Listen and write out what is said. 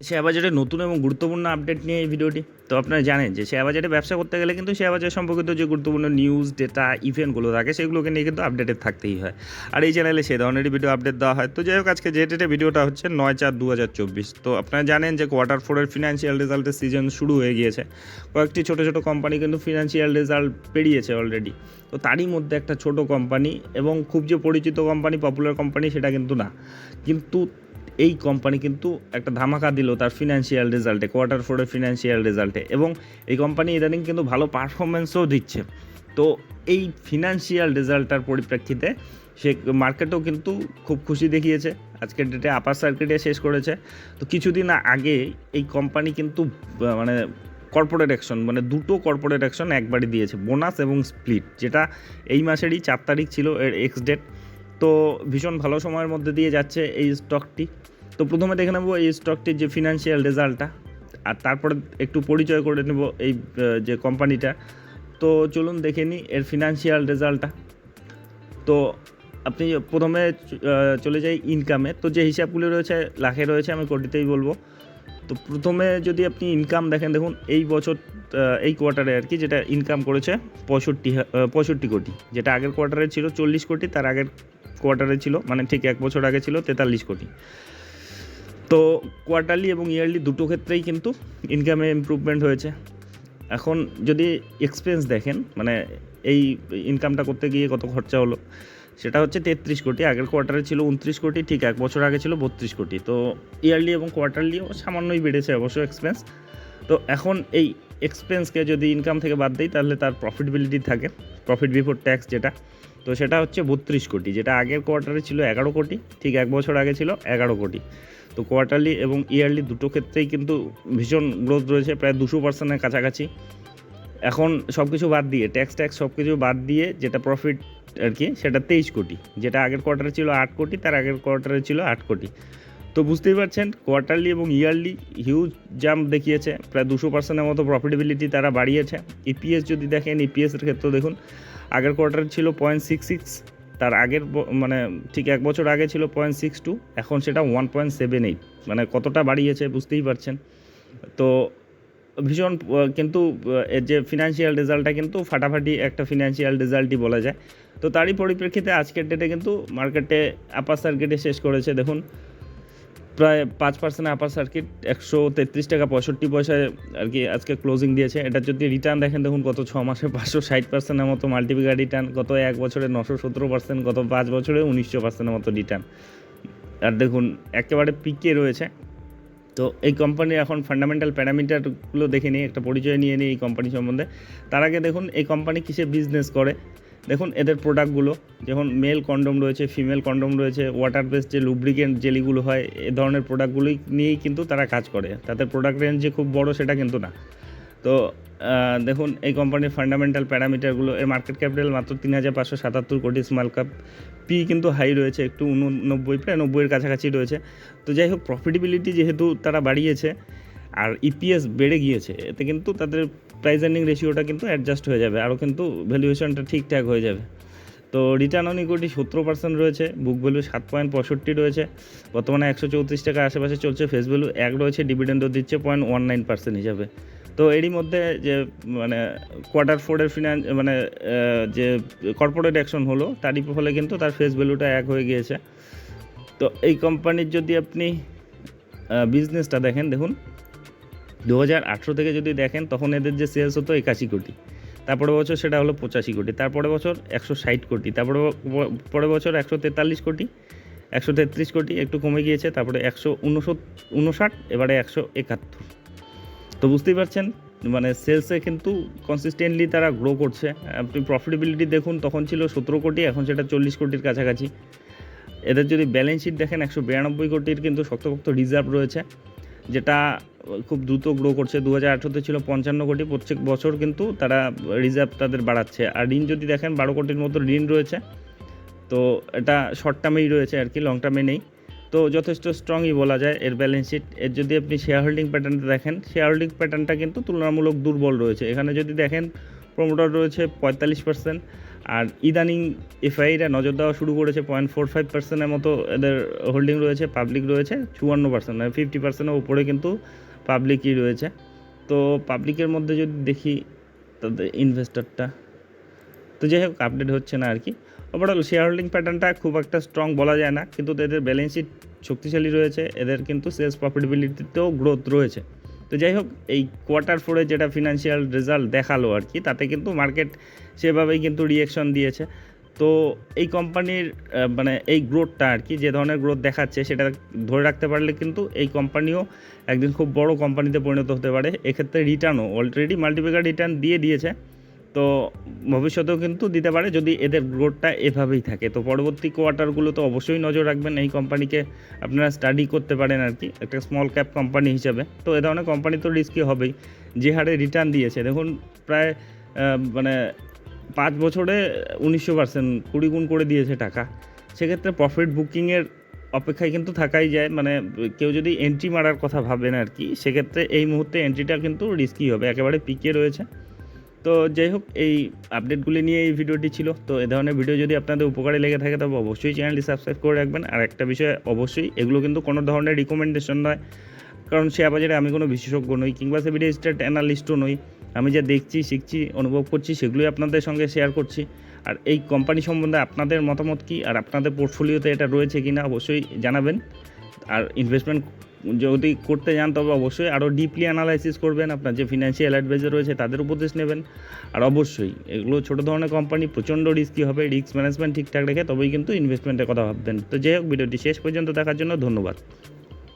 Share বাজারে নতুন এবং গুরুত্বপূর্ণ আপডেট নিয়ে এই ভিডিওটি। তো আপনারা জানেন যে শেয়ার বাজারে ব্যবসা করতে গেলে কিন্তু শেয়ার বাজার সম্পর্কিত যে গুরুত্বপূর্ণ নিউজ ডেটা ইভেন্টগুলো থাকে, সেগুলোকে নিয়ে কিন্তু আপডেটেড থাকতেই হয়। আর এই চ্যানেলে সেই ধরনেরই ভিডিও আপডেট দেওয়া হয়। তো যাই হোক, আজকে যে ডেটে ভিডিওটা হচ্ছে নয় চার দু হাজার চব্বিশ। তো আপনারা জানেন যে কোয়ার্টার ফোরের ফিনান্সিয়াল রেজাল্টের সিজন শুরু হয়ে গিয়েছে। কয়েকটি ছোটো ছোটো কোম্পানি কিন্তু ফিনান্সিয়াল রেজাল্ট পেরিয়েছে অলরেডি তো তারই মধ্যে একটা ছোট কোম্পানি এবং খুব যে পরিচিত কোম্পানি পপুলার কোম্পানি সেটা কিন্তু না। কিন্তু এই কোম্পানি কিন্তু একটা ধামাকা দিল তার ফিনান্সিয়াল রেজাল্টে কোয়ার্টার ফোরের ফিনান্সিয়াল রেজাল্টে এবং এই কোম্পানি ইদানিং কিন্তু ভালো পারফরমেন্সও দিচ্ছে। তো এই ফিনান্সিয়াল রেজাল্টটার পরিপ্রেক্ষিতে সে মার্কেটও কিন্তু খুব খুশি দেখিয়েছে। আজকের ডেটে আপার সার্কিটে শেষ করেছে। তো কিছুদিন আগে এই কোম্পানি কিন্তু মানে কর্পোরেট অ্যাকশন মানে দুটো কর্পোরেট অ্যাকশন একবারই দিয়েছে। বোনাস এবং স্প্লিট যেটা এই মাসেরই চার তারিখ ছিল, এর এক্স ডেট তো ভীষণ ভালো সময়ের মধ্যে দিয়ে যাচ্ছে এই স্টকটি তো প্রথমে দেখে নেব এই স্টকটির যে ফিনান্সিয়াল রেজাল্টটা আর তারপরে একটু পরিচয় করে নেব এই যে কোম্পানিটা তো চলুন দেখে নিই এর ফিনান্সিয়াল রেজাল্টটা তো আপনি প্রথমে চলে যাই ইনকামে তো যে হিসাবগুলি রয়েছে, লাখে রয়েছে, আমি কোটিতেই বলব। তো প্রথমে যদি আপনি ইনকাম দেখেন, দেখুন এই বছর এই কোয়ার্টারে আর কি যেটা ইনকাম করেছে পঁয়ষট্টি পঁয়ষট্টি কোটি। যেটা আগের কোয়ার্টারে ছিল চল্লিশ কোটি, তার আগের কোয়ার্টারে ছিল মানে ঠিক এক বছর আগে ছিল, তেতাল্লিশ কোটি। তো কোয়ার্টারলি এবং ইয়ারলি দুটো ক্ষেত্রেই কিন্তু ইনকামে ইমপ্রুভমেন্ট হয়েছে। এখন যদি এক্সপেন্স দেখেন মানে এই ইনকামটা করতে গিয়ে কত খরচা হলো, সেটা হচ্ছে তেত্রিশ কোটি। আগের কোয়ার্টারে ছিল উনত্রিশ কোটি, ঠিক এক বছর আগে ছিল বত্রিশ কোটি। তো ইয়ারলি এবং কোয়ার্টারলিও সামান্যই বেড়েছে অবশ্য এক্সপেন্স তো এখন এই এক্সপেন্সকে যদি ইনকাম থেকে বাদ দিই, তাহলে তার প্রফিটেবিলিটি থাকে। প্রফিট বিফোর ট্যাক্স যেটা তো সেটা হচ্ছে বত্রিশ কোটি, যেটা আগের কোয়ার্টারে ছিল এগারো কোটি, ঠিক এক বছর আগে ছিল এগারো কোটি। তো কোয়ার্টারলি এবং ইয়ারলি দুটো ক্ষেত্রেই কিন্তু ভীষণ গ্রোথ রয়েছে, প্রায় দুশো পার্সেন্টের কাছাকাছি। এখন সব কিছু বাদ দিয়ে ট্যাক্স ট্যাক্স সব কিছু বাদ দিয়ে যেটা প্রফিট আর কি, সেটা তেইশ কোটি, যেটা আগের কোয়ার্টারে ছিল আট কোটি, তার আগের কোয়ার্টারে ছিল আট কোটি। তো বুঝতেই পারছেন কোয়ার্টারলি এবং ইয়ারলি হিউজ জাম্প দেখিয়েছে, প্রায় দুশো পার্সেন্টের মতো প্রফিটেবিলিটি তারা বাড়িয়েছে। ইপিএস যদি দেখেন ইপিএসের ক্ষেত্রে দেখুন আগের কোয়ার্টারে ছিল পয়েন্ট সিক্স সিক্স তার আগের মানে ঠিক এক বছর আগে ছিল পয়েন্ট সিক্স টু এখন সেটা ওয়ান পয়েন্ট সেভেন এইট মানে কতটা বাড়িয়েছে বুঝতেই পারছেন। তো ভীষণ, কিন্তু এর যে ফিনান্সিয়াল রেজাল্টটা কিন্তু ফাটাফাটি একটা ফিনান্সিয়াল রেজাল্টই বলা যায়। তো তারই পরিপ্রেক্ষিতে আজকের ডেটে কিন্তু মার্কেটে আপার সার্কিটে শেষ করেছে। দেখুন প্রায় পাঁচ পার্সেন্ট আপার সার্কিট একশো তেত্রিশ টাকা পঁয়ষট্টি পয়সায় আর কি আজকে ক্লোজিং দিয়েছে। এটা যদি রিটার্ন দেখেন, দেখুন গত ছ মাসে পাঁচশো ষাট পার্সেন্টের মতো মাল্টিপিকার রিটার্ন গত এক বছরে নশো সতেরো পার্সেন্ট গত পাঁচ বছরে উনিশশো পার্সেন্টের মতো রিটার্ন আর দেখুন, একেবারে পিকে রয়েছে। তো এই কোম্পানির এখন ফান্ডামেন্টাল প্যারামিটারগুলো দেখে নিই একটা পরিচয় নিয়ে নিই এই কোম্পানি সম্বন্ধে। তার আগে দেখুন, এই কোম্পানি কিসে বিজনেস করে? দেখুন, এদের প্রোডাক্টগুলো যেমন মেল কন্ডম রয়েছে ফিমেল কন্ডম রয়েছে ওয়াটার বেস যে লুব্রিকেন্ট জেলিগুলো হয়, এ ধরনের প্রোডাক্টগুলোই নিয়েই কিন্তু তারা কাজ করে। তাদের প্রোডাক্ট রেঞ্জ যে খুব বড়, সেটা কিন্তু না। তো দেখুন, এই কোম্পানির ফান্ডামেন্টাল প্যারামিটারগুলো এর মার্কেট ক্যাপিটাল মাত্র তিন হাজার পাঁচশো সাতাত্তর কোটি স্মল কাপ পি কিন্তু হাই রয়েছে, একটু উননব্বই, প্রায় নব্বইয়ের কাছাকাছি রয়েছে। তো যাই হোক প্রফিটেবিলিটি যেহেতু তারা বাড়িয়েছে আর ইপিএস বেড়ে গিয়েছে, এতে কিন্তু তাদের প্রাইস আর্নিং রেশিওটা কিন্তু অ্যাডজাস্ট হয়ে যাবে, আরও কিন্তু ভ্যালুয়েশনটা ঠিকঠাক হয়ে যাবে। তো রিটার্ন অন ইকুইটি সতেরো পার্সেন্ট রয়েছে বুক ভ্যালু সাত পয়েন্ট পঁয়ষট্টি রয়েছে, বর্তমানে একশো চৌত্রিশ টাকা আশেপাশে চলছে ফেস ভ্যালু এক রয়েছে ডিভিডেন্ডও দিচ্ছে পয়েন্ট ওয়ান নাইন পার্সেন্ট হিসাবে। তো এরই মধ্যে যে মানে কোয়ার্টার ফোরের ফিনান্স মানে যে কর্পোরেট অ্যাকশন হলো, তারই ফলে কিন্তু তার ফেস ভ্যালুটা এক হয়ে গিয়েছে। তো এই কোম্পানির যদি আপনি বিজনেসটা দেখেন, দেখুন দু হাজার আঠেরো থেকে যদি দেখেন, তখন এদের যে সেলস হতো একাশি কোটি। তারপরে বছর সেটা হলো পঁচাশি কোটি। তারপরে বছর একশো ষাট কোটি। তারপরে পরের বছর একশো তেতাল্লিশ কোটি, একশো তেত্রিশ কোটি, একটু কমে গিয়েছে, তারপরে একশো উনষাট এবারে একশো একাত্তর। তো বুঝতেই পারছেন মানে সেলসে কিন্তু কনসিস্টেন্টলি তারা গ্রো করছে। আপনি প্রফিটেবিলিটি দেখুন, তখন ছিল সতেরো কোটি, এখন সেটা চল্লিশ কোটির কাছাকাছি। এদের যদি ব্যালেন্স শিট দেখেন, একশো বিরানব্বই কোটির কিন্তু শক্তপোক্ত রিজার্ভ রয়েছে, যেটা খুব দ্রুত গ্রো করছে। দু হাজার আঠেরোতে ছিল পঞ্চান্ন কোটি। প্রত্যেক বছর কিন্তু তারা রিজার্ভ তাদের বাড়াচ্ছে। আর ঋণ যদি দেখেন, বারো কোটির মতো ঋণ রয়েছে। তো এটা শর্ট টার্মেই রয়েছে আর কি লং টার্মে নেই। তো যথেষ্ট স্ট্রংই বলা যায় এর ব্যালেন্স শিট এর যদি আপনি শেয়ার হোল্ডিং প্যাটার্নটা দেখেন শেয়ার হোল্ডিং প্যাটার্নটা কিন্তু তুলনামূলক দুর্বল রয়েছে। এখানে যদি দেখেন প্রমোটার রয়েছে পঁয়তাল্লিশ পার্সেন্ট আর ইদানিং এফআইরা নজর দেওয়া শুরু করেছে পয়েন্ট ফোর ফাইভ পার্সেন্টের মতো এদের হোল্ডিং রয়েছে পাবলিক রয়েছে, চুয়ান্ন পার্সেন্ট মানে ফিফটি পার্সেন্টের উপরে কিন্তু পাবলিকই রয়েছে। তো পাবলিকের মধ্যে যদি দেখি, তাদের ইনভেস্টরটা তো যাই হোক আপডেট হচ্ছে না আর কি। ওভারঅল শেয়ার হোল্ডিং প্যাটার্নটা খুব একটা স্ট্রং বলা যায় না, কিন্তু এদের ব্যালেন্স শিট শক্তিশালী রয়েছে। এদের কিন্তু সেলস প্রফিটেবিলিটিতেও গ্রোথ রয়েছে। তো যাই হোক, এই কোয়ার্টার ফোরে যেটা ফিনান্সিয়াল রেজাল্ট দেখাল আর কি, তাতে কিন্তু মার্কেট সেভাবেই কিন্তু রিয়েকশন দিয়েছে। তো এই কোম্পানির মানে এই গ্রোথটা আর কি, যে ধরনের গ্রোথ দেখাচ্ছে সেটা ধরে রাখতে পারলে কিন্তু এই কোম্পানিও একদিন খুব বড় কোম্পানিতে পরিণত হতে পারে। এক্ষেত্রে রিটার্নও অলরেডি মাল্টিপ্লিকার রিটার্ন দিয়ে দিয়েছে। তো ভবিষ্যতেও কিন্তু দিতে পারে যদি এদের গ্রোথটা এভাবেই থাকে। তো পরবর্তী কোয়ার্টারগুলো তো অবশ্যই নজর রাখবেন। এই কোম্পানিকে আপনারা স্টাডি করতে পারেন আর কি, একটা স্মল ক্যাপ কোম্পানি হিসাবে। তো এ ধরনের কোম্পানি তো রিস্কি হবেই। যে হারে রিটার্ন দিয়েছে, দেখুন, প্রায় মানে পাঁচ বছরে উনিশশো পার্সেন্ট, কুড়ি গুণ করে দিয়েছে টাকা। সেক্ষেত্রে প্রফিট বুকিংয়ের অপেক্ষায় কিন্তু থাকাই যায়। মানে কেউ যদি এন্ট্রি মারার কথা ভাবেন আর কি, সেক্ষেত্রে এই মুহূর্তে এন্ট্রিটা কিন্তু রিস্কি হবে, একেবারে পিকে রয়েছে। তো যাই হোক, এই আপডেটগুলি নিয়ে এই ভিডিওটি ছিল। তো এ ধরনের ভিডিও যদি আপনাদের উপকারে লেগে থাকে, তবে অবশ্যই চ্যানেলটি সাবস্ক্রাইব করে রাখবেন। আর একটা বিষয়, অবশ্যই এগুলো কিন্তু কোনো ধরনের রিকমেন্ডেশন নয়। কারণ শেয়ার বাজারে আমি কোনো বিশেষজ্ঞ নই, কিংবা সেভিডি স্টেট অ্যানালিস্টও নই। আমি যা দেখছি, শিখছি, অনুভব করছি, সেগুলোই আপনাদের সঙ্গে শেয়ার করছি। আর এই কোম্পানি সম্বন্ধে আপনাদের মতামত কী? আর আপনাদের পোর্টফোলিওতে এটা রয়েছে কি না অবশ্যই জানাবেন। আর ইনভেস্টমেন্ট যদি করতে যান, তবে অবশ্যই আরও ডিপলি অ্যানালাইসিস করবেন। আপনার যে ফিনান্সিয়াল অ্যাডভাইজার রয়েছে, তাদের উপদেশ নেবেন। আর অবশ্যই এগুলো ছোটো ধরনের কোম্পানি প্রচণ্ড রিস্কি হবে রিস্ক ম্যানেজমেন্ট ঠিকঠাক রেখে তবেই কিন্তু ইনভেস্টমেন্টের কথা ভাববেন। তো যাই হোক, ভিডিওটি শেষ পর্যন্ত দেখার জন্য ধন্যবাদ।